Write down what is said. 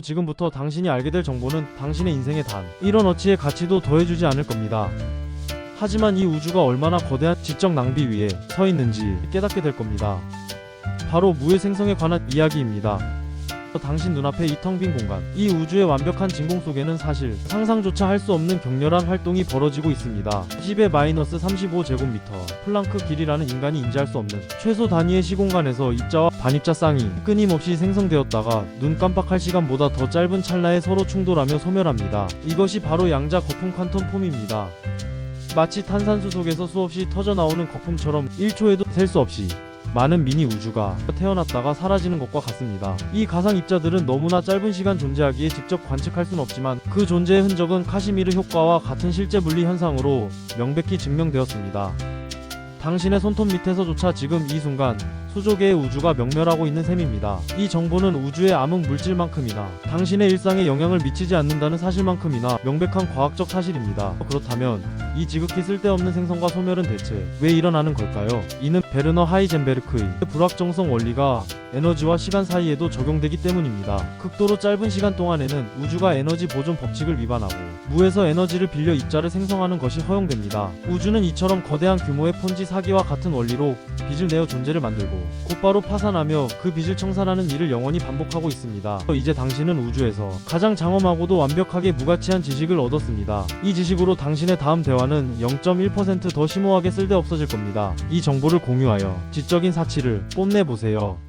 지금부터 당신이 알게 될 정보는 당신의 인생의 단 1원 어치의 가치도 더해주지 않을 겁니다. 하지만 이 우주가 얼마나 거대한 지적 낭비 위에 서 있는지 깨닫게 될 겁니다. 바로 무의 생성에 관한 이야기입니다. 당신 눈앞에 이 텅 빈 공간, 이 우주의 완벽한 진공 속에는 사실 상상조차 할 수 없는 격렬한 활동이 벌어지고 있습니다. 10의 마이너스 35제곱미터, 플랑크 길이라는 인간이 인지할 수 없는 최소 단위의 시공간에서 입자와 반입자 쌍이 끊임없이 생성되었다가 눈 깜빡할 시간보다 더 짧은 찰나에 서로 충돌하며 소멸합니다. 이것이 바로 양자 거품 퀀텀 폼입니다. 마치 탄산수 속에서 수없이 터져나오는 거품처럼 1초에도 셀 수 없이 많은 미니 우주가 태어났다가 사라지는 것과 같습니다. 이 가상 입자들은 너무나 짧은 시간 존재하기에 직접 관측할 수는 없지만 그 존재의 흔적은 카시미르 효과와 같은 실제 물리 현상으로 명백히 증명되었습니다. 당신의 손톱 밑에서조차 지금 이 순간 수조개의 우주가 명멸하고 있는 셈입니다. 이 정보는 우주의 암흑 물질만큼이나 당신의 일상에 영향을 미치지 않는다는 사실만큼이나 명백한 과학적 사실입니다. 그렇다면 이 지극히 쓸데없는 생성과 소멸은 대체 왜 일어나는 걸까요? 이는 베르너 하이젠베르크의 불확정성 원리가 에너지와 시간 사이에도 적용되기 때문입니다. 극도로 짧은 시간 동안에는 우주가 에너지 보존 법칙을 위반하고 무에서 에너지를 빌려 입자를 생성하는 것이 허용됩니다. 우주는 이처럼 거대한 규모의 폰지 사기와 같은 원리로 빚을 내어 존재를 만들고 곧바로 파산하며 그 빚을 청산하는 일을 영원히 반복하고 있습니다. 이제 당신은 우주에서 가장 장엄하고도 완벽하게 무가치한 지식을 얻었습니다. 이 지식으로 당신의 다음 대화는 0.1%더 심오하게 쓸데없어질 겁니다. 이 정보를 공유하여 지적인 사치를 뽐내보세요.